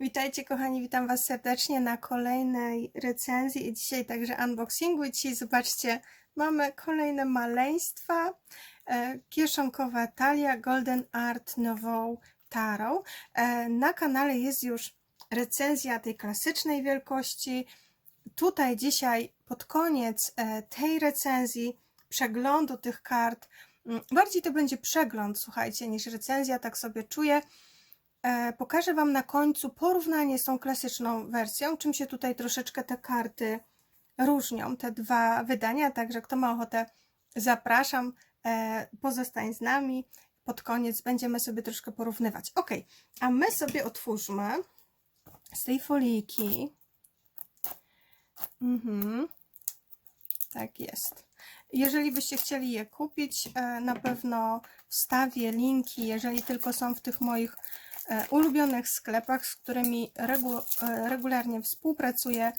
Witajcie kochani, witam Was serdecznie na kolejnej recenzji i dzisiaj także unboxingu. I dzisiaj zobaczcie, mamy kolejne maleństwa. E, Kieszonkowa talia Golden Art Nouveau Tarot. E, Na kanale jest już recenzja tej klasycznej wielkości. Tutaj dzisiaj pod koniec e, tej recenzji, przeglądu tych kart, mm, bardziej to będzie przegląd, słuchajcie, niż recenzja, tak sobie czuję. E, Pokażę Wam na końcu porównanie z tą klasyczną wersją, czym się tutaj troszeczkę te karty różnią, te dwa wydania, także kto ma ochotę, zapraszam, e, pozostań z nami, pod koniec będziemy sobie troszkę porównywać. Ok, a my sobie otwórzmy z tej foliki. Mhm. Tak jest. Jeżeli byście chcieli je kupić, e, na pewno wstawię linki, jeżeli tylko są w tych moich ulubionych sklepach, z którymi regu, e, regularnie współpracuję,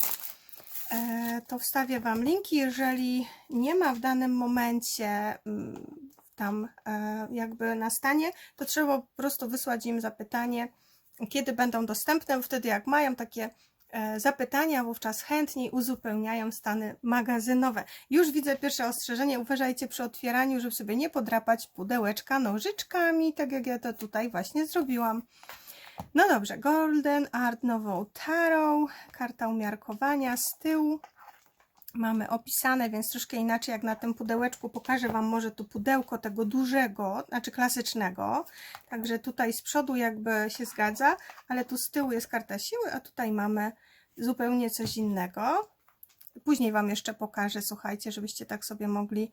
e, to wstawię Wam linki. Jeżeli nie ma w danym momencie mm, tam e, jakby na stanie, to trzeba po prostu wysłać im zapytanie, kiedy będą dostępne, wtedy jak mają takie e, zapytania, wówczas chętniej uzupełniają stany magazynowe. Już widzę pierwsze ostrzeżenie, uważajcie przy otwieraniu, żeby sobie nie podrapać pudełeczka nożyczkami, tak jak ja to tutaj właśnie zrobiłam. No dobrze, Golden Art Nouveau Tarot, karta umiarkowania z tyłu. Mamy opisane, więc troszkę inaczej jak na tym pudełeczku. Pokażę Wam może tu pudełko tego dużego, znaczy klasycznego. Także tutaj z przodu jakby się zgadza, ale tu z tyłu jest karta siły, a tutaj mamy zupełnie coś innego. Później Wam jeszcze pokażę, słuchajcie, żebyście tak sobie mogli.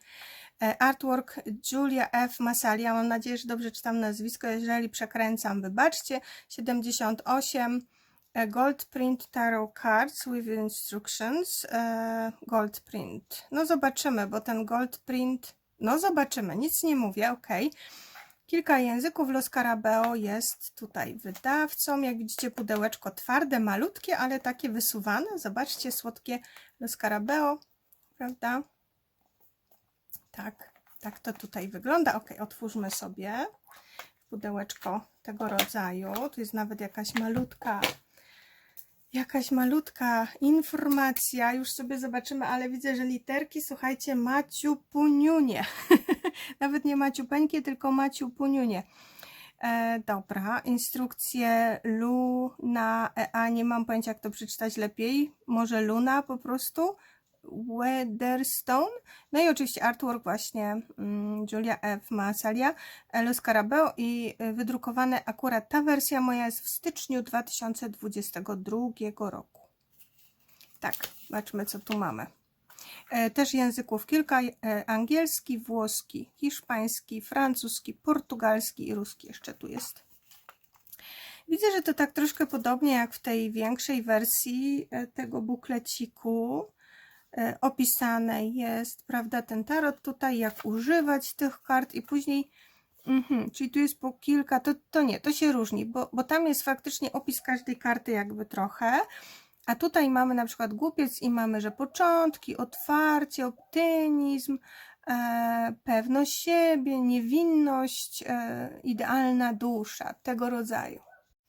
E, Artwork Julia F. Masalia. Mam nadzieję, że dobrze czytam nazwisko. Jeżeli przekręcam, wybaczcie. 78. e, Gold Print Tarot Cards with Instructions. e, Gold Print. No zobaczymy, bo ten Gold Print. No zobaczymy, nic nie mówię, ok. Kilka języków. Los Carabeo jest tutaj wydawcą. Jak widzicie, pudełeczko twarde, malutkie, ale takie wysuwane. Zobaczcie, słodkie Los Carabeo, prawda? Tak, tak to tutaj wygląda. Ok, otwórzmy sobie pudełeczko tego rodzaju. Tu jest nawet jakaś malutka, jakaś malutka informacja. Już sobie zobaczymy, ale widzę, że literki, słuchajcie, Maciu Puniunie. nawet nie Maciupeńkie, tylko Maciu Puniunie. E, dobra, instrukcje Luna, EA, nie mam pojęcia jak to przeczytać lepiej, może Luna po prostu, Weatherstone, no i oczywiście artwork właśnie mm, Julia F. Masalia, Los Carabeo i y, wydrukowane akurat ta wersja moja jest w styczniu 2022 roku. Tak, zobaczmy co tu mamy. E, Też języków kilka, e, angielski, włoski, hiszpański, francuski, portugalski i ruski jeszcze tu jest. Widzę, że to tak troszkę podobnie jak w tej większej wersji e, tego bukleciku opisane jest, prawda, ten tarot tutaj, jak używać tych kart i później, mhm, czyli tu jest po kilka, to, to nie, to się różni, bo, bo tam jest faktycznie opis każdej karty jakby trochę, a tutaj mamy na przykład głupiec i mamy, że początki, otwarcie, optymizm, e, pewność siebie, niewinność, e, idealna dusza, tego rodzaju.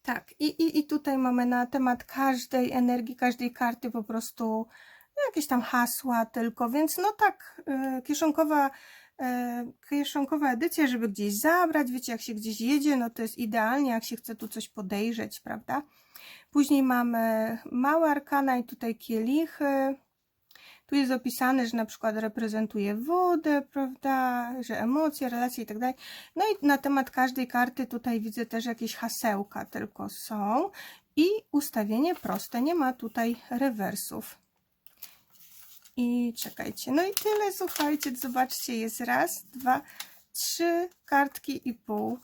Tak, i, i, i tutaj mamy na temat każdej energii, każdej karty po prostu jakieś tam hasła tylko, więc no tak, e, kieszonkowa, e, kieszonkowa edycja, żeby gdzieś zabrać, wiecie, jak się gdzieś jedzie, no to jest idealnie, jak się chce tu coś podejrzeć, prawda? Później mamy małe arkana i tutaj kielichy. Tu jest opisane, że na przykład reprezentuje wodę, prawda, że emocje, relacje i tak dalej. No i na temat każdej karty tutaj widzę też jakieś hasełka tylko są i ustawienie proste, nie ma tutaj rewersów. I czekajcie, no i tyle, słuchajcie, zobaczcie, jest raz, dwa, trzy kartki i pół.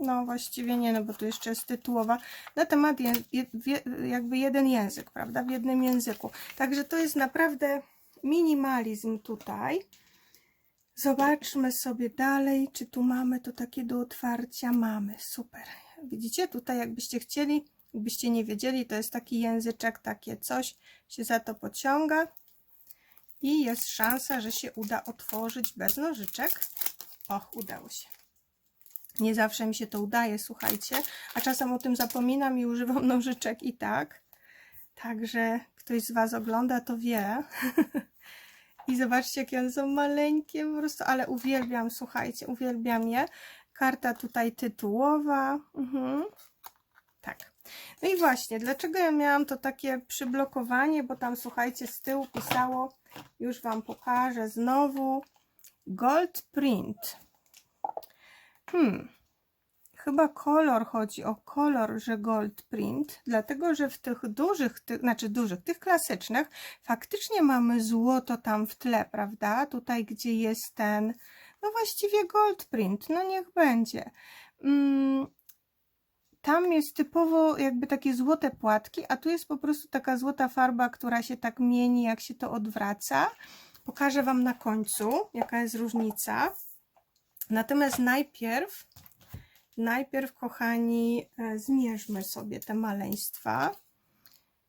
No właściwie nie, no bo tu jeszcze jest tytułowa na temat je, je, jakby jeden język, prawda, w jednym języku. Także to jest naprawdę minimalizm tutaj. Zobaczmy sobie dalej, czy tu mamy to takie do otwarcia. Mamy, super. Widzicie, tutaj jakbyście chcieli, jakbyście nie wiedzieli, to jest taki języczek, takie coś się za to pociąga i jest szansa, że się uda otworzyć bez nożyczek. O, udało się. Nie zawsze mi się to udaje, słuchajcie, a czasem o tym zapominam i używam nożyczek i tak. Także ktoś z Was ogląda, to wie. I zobaczcie, jakie one są maleńkie po prostu, ale uwielbiam, słuchajcie, uwielbiam je. Karta tutaj tytułowa. Mhm. Tak. No i właśnie, dlaczego ja miałam to takie przyblokowanie, bo tam, słuchajcie, z tyłu pisało, już Wam pokażę znowu, gold print. Hmm, chyba kolor chodzi o kolor, że gold print, dlatego że w tych dużych, tych, znaczy dużych, tych klasycznych, faktycznie mamy złoto tam w tle, prawda? Tutaj, gdzie jest ten, no właściwie gold print, no niech będzie. Mm, tam jest typowo jakby takie złote płatki, a tu jest po prostu taka złota farba, która się tak mieni, jak się to odwraca. Pokażę Wam na końcu, jaka jest różnica. Natomiast najpierw, najpierw, kochani, e, zmierzmy sobie te maleństwa.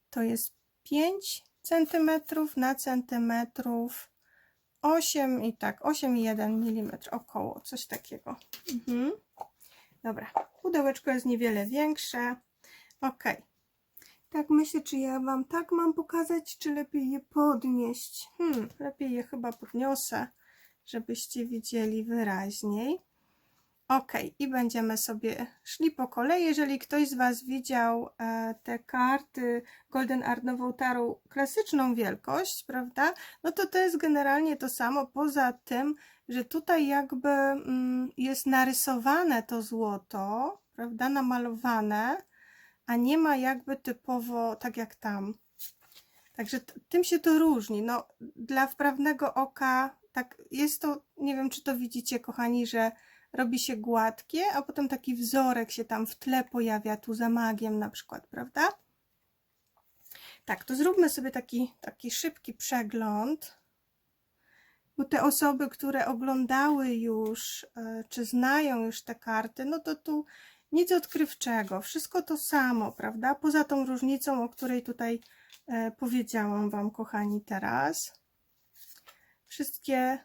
To jest 5 cm na centymetrów 8 i tak, 8,1 mm około, coś takiego. Mhm. Dobra, pudełeczko jest niewiele większe. Ok. Tak myślę, czy ja Wam tak mam pokazać, czy lepiej je podnieść. Hmm, lepiej je chyba podniosę, żebyście widzieli wyraźniej. Ok, i będziemy sobie szli po kolei. Jeżeli ktoś z Was widział e, te karty Golden Art Nową klasyczną wielkość, prawda? No to to jest generalnie to samo, poza tym, że tutaj jakby mm, jest narysowane to złoto, prawda? Namalowane, a nie ma jakby typowo tak jak tam. Także tym się to różni. No, dla wprawnego oka, tak jest to, nie wiem czy to widzicie, kochani, że robi się gładkie, a potem taki wzorek się tam w tle pojawia, tu za magiem na przykład, prawda? Tak, to zróbmy sobie taki, taki szybki przegląd, bo te osoby, które oglądały już, e, czy znają już te karty, no to tu nic odkrywczego, wszystko to samo, prawda? Poza tą różnicą, o której tutaj e, powiedziałam Wam, kochani, teraz. Wszystkie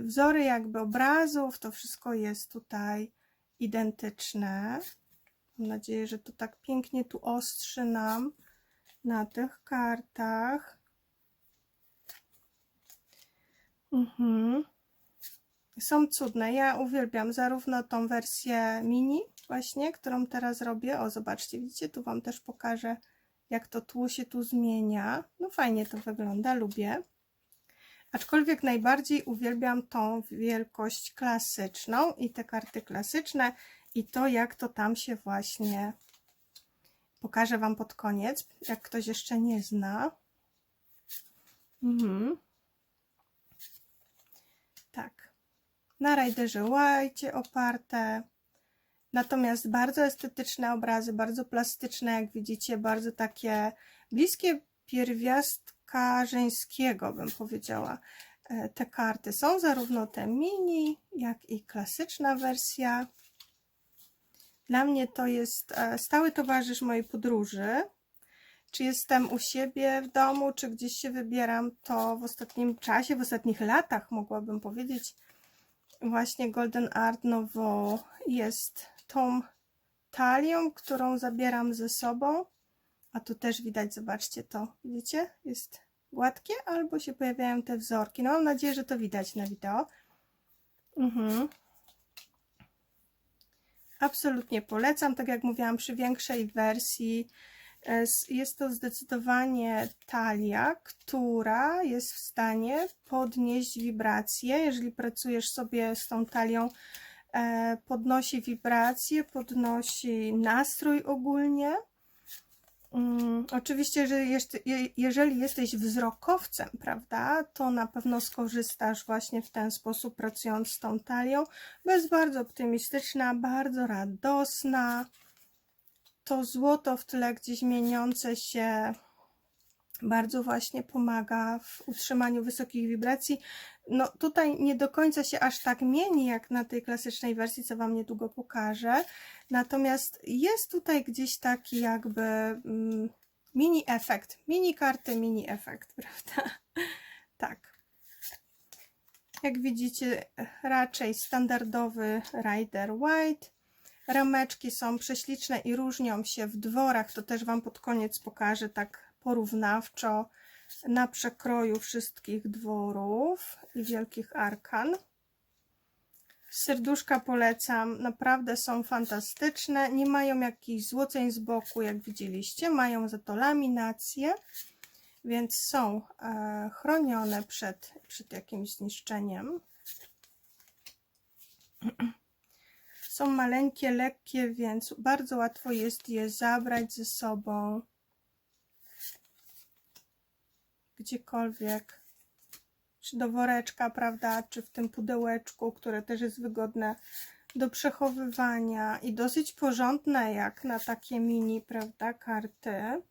wzory jakby obrazów, to wszystko jest tutaj identyczne. Mam nadzieję, że to tak pięknie tu ostrzy nam na tych kartach. Mhm. Są cudne. Ja uwielbiam zarówno tą wersję mini właśnie, którą teraz robię. O, zobaczcie, widzicie, tu Wam też pokażę, jak to tło się tu zmienia. No fajnie to wygląda, lubię. Aczkolwiek najbardziej uwielbiam tą wielkość klasyczną i te karty klasyczne i to jak to tam się właśnie pokażę Wam pod koniec, jak ktoś jeszcze nie zna. Mhm. Tak. Na Rajderze White oparte. Natomiast bardzo estetyczne obrazy, bardzo plastyczne, jak widzicie, bardzo takie bliskie pierwiastki żeńskiego, bym powiedziała. E, te karty są zarówno te mini, jak i klasyczna wersja. Dla mnie to jest e, stały towarzysz mojej podróży. Czy jestem u siebie w domu, czy gdzieś się wybieram, to w ostatnim czasie, w ostatnich latach mogłabym powiedzieć, właśnie Golden Art Nowo jest tą talią, którą zabieram ze sobą. A tu też widać, zobaczcie to, widzicie? Jest gładkie, albo się pojawiają te wzorki. No mam nadzieję, że to widać na wideo. Mhm. Absolutnie polecam, tak jak mówiłam, przy większej wersji e, jest to zdecydowanie talia, która jest w stanie podnieść wibracje. Jeżeli pracujesz sobie z tą talią, e, podnosi wibracje, podnosi nastrój ogólnie. Um, oczywiście, że jeżeli jesteś wzrokowcem, prawda, to na pewno skorzystasz właśnie w ten sposób, pracując z tą talią, bo jest bardzo optymistyczna, bardzo radosna. To złoto w tle gdzieś mieniące się bardzo właśnie pomaga w utrzymaniu wysokich wibracji. No tutaj nie do końca się aż tak mieni jak na tej klasycznej wersji, co Wam niedługo pokażę. Natomiast jest tutaj gdzieś taki jakby mm, mini efekt, mini karty, mini efekt, prawda? Tak. Jak widzicie, raczej standardowy Rider White. Rameczki są prześliczne i różnią się w dworach. To też Wam pod koniec pokażę tak porównawczo na przekroju wszystkich dworów i wielkich arkan. Serduszka polecam, naprawdę są fantastyczne. Nie mają jakichś złoceń z boku, jak widzieliście, mają za to laminację, więc są e, chronione przed, przed jakimś zniszczeniem. Są maleńkie, lekkie, więc bardzo łatwo jest je zabrać ze sobą gdziekolwiek, czy do woreczka, prawda, czy w tym pudełeczku, które też jest wygodne do przechowywania i dosyć porządne jak na takie mini, prawda, karty.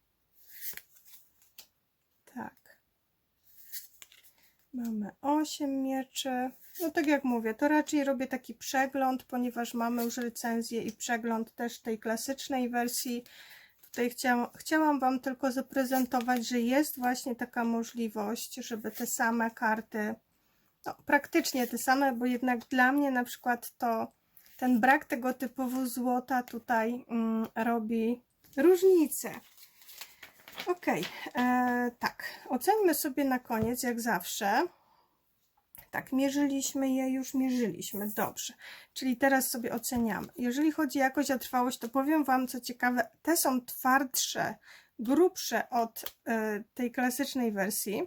Tak. Mamy 8 mieczy. No tak jak mówię, to raczej robię taki przegląd, ponieważ mamy już recenzję i przegląd też tej klasycznej wersji. Tutaj chciałam, chciałam Wam tylko zaprezentować, że jest właśnie taka możliwość, żeby te same karty, no praktycznie te same, bo jednak dla mnie na przykład to ten brak tego typowo złota tutaj mm, robi różnicę. Ok, e, tak, ocenimy sobie na koniec, jak zawsze. Tak, mierzyliśmy je, już mierzyliśmy, dobrze. Czyli teraz sobie oceniamy. Jeżeli chodzi o jakość, a trwałość, to powiem Wam, co ciekawe, te są twardsze, grubsze od y, tej klasycznej wersji,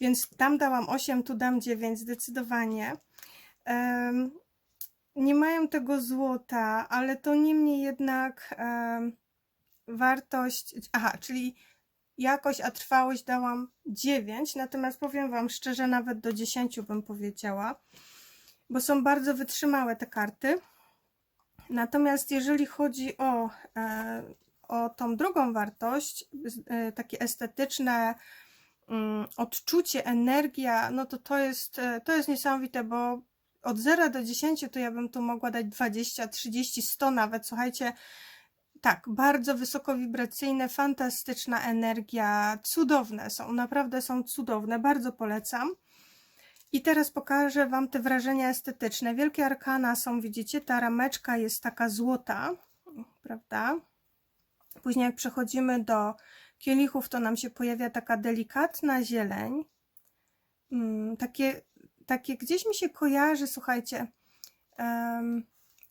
więc tam dałam 8, tu dam 9, zdecydowanie. Nie mają tego złota, ale to niemniej jednak wartość, aha, czyli jakość, a trwałość dałam 9, natomiast powiem Wam szczerze, nawet do 10 bym powiedziała, bo są bardzo wytrzymałe te karty. Natomiast jeżeli chodzi o, e, o tą drugą wartość, e, takie estetyczne mm, odczucie, energia, no to to jest, e, to jest niesamowite, bo od 0 do 10 to ja bym tu mogła dać 20, 30, 100 nawet. Słuchajcie, tak, bardzo wysokowibracyjne, fantastyczna energia, cudowne są, naprawdę są cudowne, bardzo polecam. I teraz pokażę Wam te wrażenia estetyczne. Wielkie arkana są, widzicie, ta rameczka jest taka złota, prawda? Później jak przechodzimy do kielichów, to nam się pojawia taka delikatna zieleń. Hmm, takie, takie gdzieś mi się kojarzy, słuchajcie, um,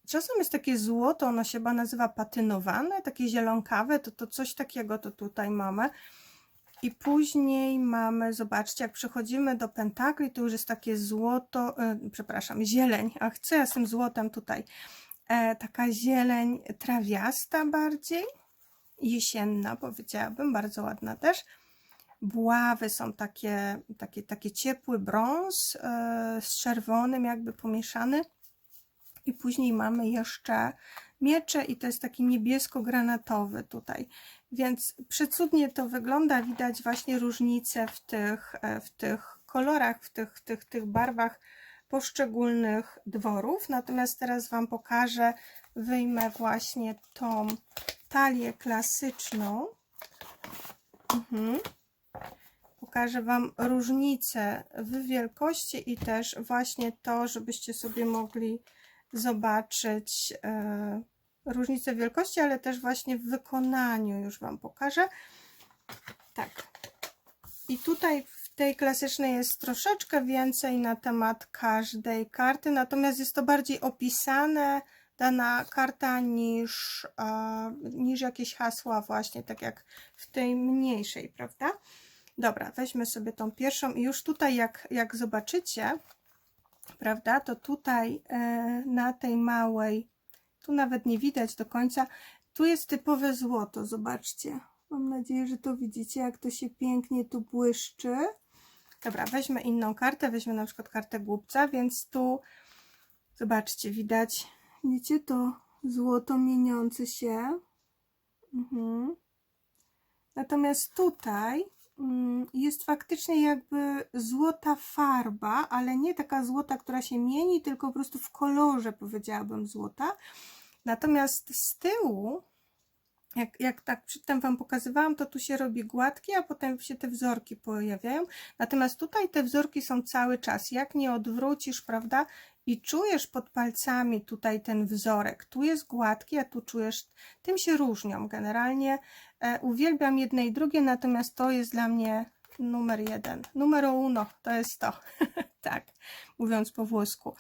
Czasem jest takie złoto, ono się chyba nazywa patynowane, takie zielonkawe, to, to coś takiego to tutaj mamy. I później mamy, zobaczcie, jak przechodzimy do pentakli, to już jest takie złoto, yy, przepraszam, zieleń, a chcę ja z tym złotem tutaj, e, taka zieleń trawiasta bardziej, jesienna powiedziałabym, bardzo ładna też. Bławy są takie, takie, takie ciepły brąz yy, z czerwonym jakby pomieszany i później mamy jeszcze miecze i to jest taki niebiesko-granatowy tutaj. Więc przecudnie to wygląda, widać właśnie różnice w tych, e, w tych kolorach, w tych, tych, tych barwach poszczególnych dworów. Natomiast teraz Wam pokażę, wyjmę właśnie tą talię klasyczną. Mhm. Pokażę Wam różnicę w wielkości i też właśnie to, żebyście sobie mogli zobaczyć e, różnicę wielkości, ale też właśnie w wykonaniu już Wam pokażę. Tak. I tutaj w tej klasycznej jest troszeczkę więcej na temat każdej karty, natomiast jest to bardziej opisane dana karta niż, e, niż jakieś hasła właśnie, tak jak w tej mniejszej, prawda? Dobra, weźmy sobie tą pierwszą i już tutaj jak, jak zobaczycie, prawda, to tutaj e, na tej małej, tu nawet nie widać do końca, tu jest typowe złoto, zobaczcie. Mam nadzieję, że to widzicie, jak to się pięknie tu błyszczy. Dobra, weźmy inną kartę, weźmy na przykład kartę głupca, więc tu, zobaczcie, widać, widzicie to złoto mieniące się. Mhm. Natomiast tutaj jest faktycznie jakby złota farba, ale nie taka złota, która się mieni, tylko po prostu w kolorze powiedziałabym złota. Natomiast z tyłu jak, jak tak przedtem Wam pokazywałam, to tu się robi gładkie, a potem się te wzorki pojawiają. Natomiast tutaj te wzorki są cały czas. Jak nie odwrócisz, prawda? I czujesz pod palcami tutaj ten wzorek. Tu jest gładki, a tu czujesz, tym się różnią. Generalnie uwielbiam jedne i drugie, natomiast to jest dla mnie numer jeden. Numero uno to jest to. tak, mówiąc po włosku.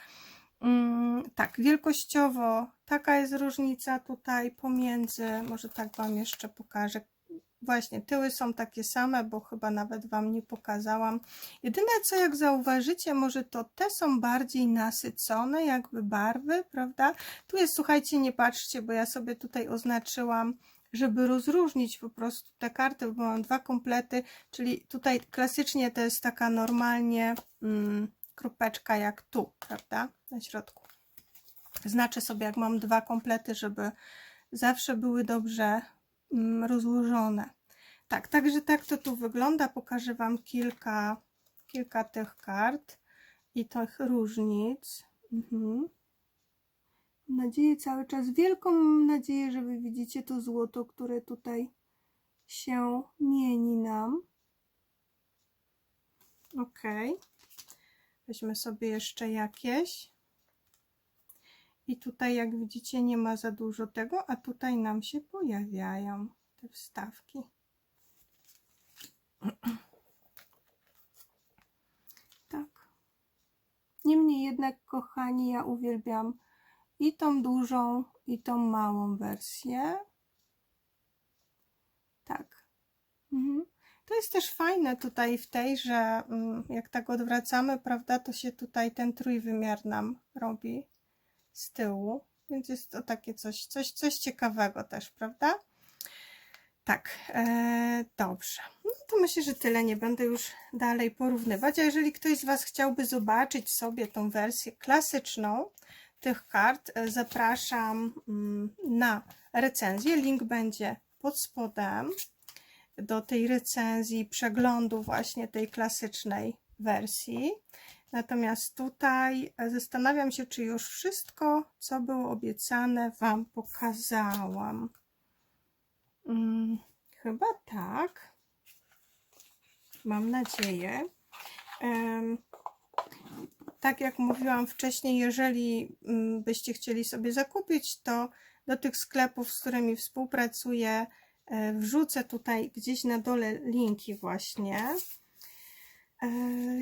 Mm, tak, wielkościowo taka jest różnica tutaj pomiędzy, może tak Wam jeszcze pokażę. Właśnie, tyły są takie same, bo chyba nawet Wam nie pokazałam. Jedyne co, jak zauważycie, może to te są bardziej nasycone, jakby barwy, prawda? Tu jest, słuchajcie, nie patrzcie, bo ja sobie tutaj oznaczyłam, żeby rozróżnić po prostu te karty, bo mam dwa komplety, czyli tutaj klasycznie to jest taka normalnie mm, kropeczka jak tu, prawda? Na środku. Znaczę sobie, jak mam dwa komplety, żeby zawsze były dobrze mm, rozłożone. Tak, także tak to tu wygląda. Pokażę Wam kilka, kilka tych kart i tych różnic. Mhm. Nadzieję cały czas, wielką nadzieję, że Wy widzicie to złoto, które tutaj się mieni nam. Ok. Weźmy sobie jeszcze jakieś. I tutaj, jak widzicie, nie ma za dużo tego, a tutaj nam się pojawiają te wstawki. Tak. Niemniej jednak, kochani, ja uwielbiam i tą dużą, i tą małą wersję. Tak. Mhm. To jest też fajne tutaj w tej, że mm, jak tak odwracamy, prawda, to się tutaj ten trójwymiar nam robi z tyłu, więc jest to takie coś, coś, coś ciekawego też, prawda? Tak, e, dobrze. No to myślę, że tyle. Nie będę już dalej porównywać. A jeżeli ktoś z Was chciałby zobaczyć sobie tą wersję klasyczną tych kart, e, zapraszam mm, na recenzję. Link będzie pod spodem do tej recenzji, przeglądu właśnie tej klasycznej wersji. Natomiast tutaj zastanawiam się, czy już wszystko, co było obiecane, Wam pokazałam. Hmm, chyba tak. Mam nadzieję. Um, tak jak mówiłam wcześniej, jeżeli um, byście chcieli sobie zakupić, to do tych sklepów, z którymi współpracuję, e, wrzucę tutaj gdzieś na dole linki właśnie. E,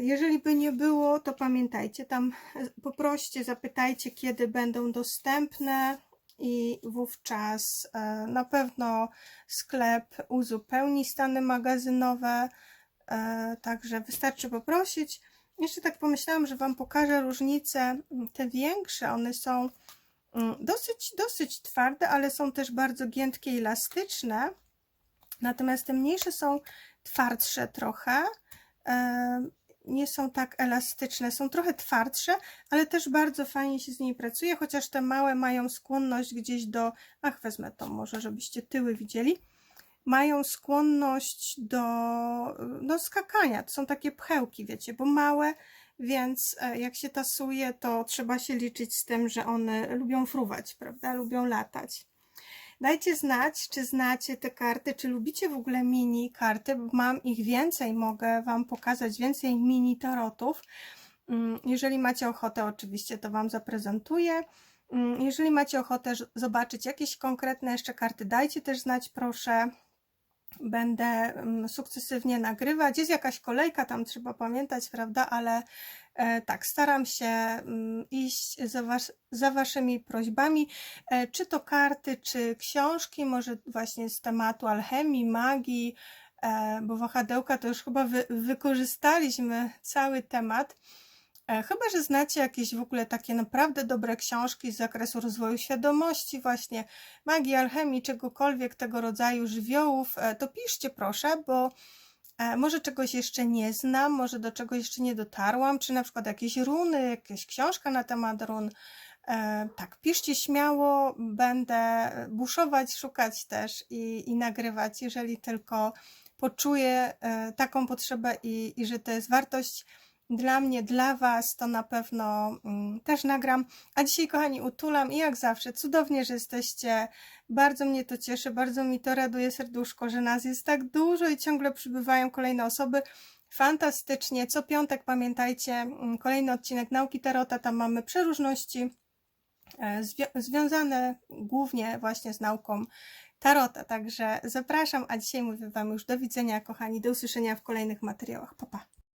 jeżeli by nie było, to pamiętajcie, tam poproście, zapytajcie, kiedy będą dostępne i wówczas e, na pewno sklep uzupełni stany magazynowe, e, także wystarczy poprosić. Jeszcze tak pomyślałam, że Wam pokażę różnice, te większe, one są mm, dosyć, dosyć twarde, ale są też bardzo giętkie i elastyczne, natomiast te mniejsze są twardsze trochę, nie są tak elastyczne, są trochę twardsze, ale też bardzo fajnie się z nimi pracuje, chociaż te małe mają skłonność gdzieś do, ach wezmę to może, żebyście tyły widzieli, mają skłonność do, do skakania, to są takie pchełki, wiecie, bo małe, więc e, jak się tasuje, to trzeba się liczyć z tym, że one lubią fruwać, prawda, lubią latać. Dajcie znać, czy znacie te karty, czy lubicie w ogóle mini karty, bo mam ich więcej, mogę Wam pokazać więcej mini tarotów. Mm, jeżeli macie ochotę, oczywiście to Wam zaprezentuję. Mm, jeżeli macie ochotę zobaczyć jakieś konkretne jeszcze karty, dajcie też znać, proszę. Będę mm, sukcesywnie nagrywać. Jest jakaś kolejka, tam trzeba pamiętać, prawda? Ale E, tak, staram się mm, iść za, was, za Waszymi prośbami, e, czy to karty, czy książki, może właśnie z tematu alchemii, magii, e, bo wahadełka to już chyba wy, wykorzystaliśmy cały temat. Chyba, że znacie jakieś w ogóle takie naprawdę dobre książki z zakresu rozwoju świadomości, właśnie magii, alchemii, czegokolwiek tego rodzaju żywiołów, to piszcie proszę, bo E, może czegoś jeszcze nie znam, może do czegoś jeszcze nie dotarłam, czy na przykład jakieś runy, jakaś książka na temat run. E, tak, piszcie śmiało, będę buszować, szukać też i, i nagrywać, jeżeli tylko poczuję e, taką potrzebę i, i że to jest wartość dla mnie, dla Was, to na pewno mm, też nagram. A dzisiaj, kochani, utulam i jak zawsze, cudownie, że jesteście. Bardzo mnie to cieszy, bardzo mi to raduje serduszko, że nas jest tak dużo i ciągle przybywają kolejne osoby. Fantastycznie. Co piątek pamiętajcie, mm, kolejny odcinek Nauki Tarota. Tam mamy przeróżności e, zwią- związane głównie właśnie z nauką Tarota. Także zapraszam, a dzisiaj mówię Wam już do widzenia, kochani, do usłyszenia w kolejnych materiałach. Pa, pa.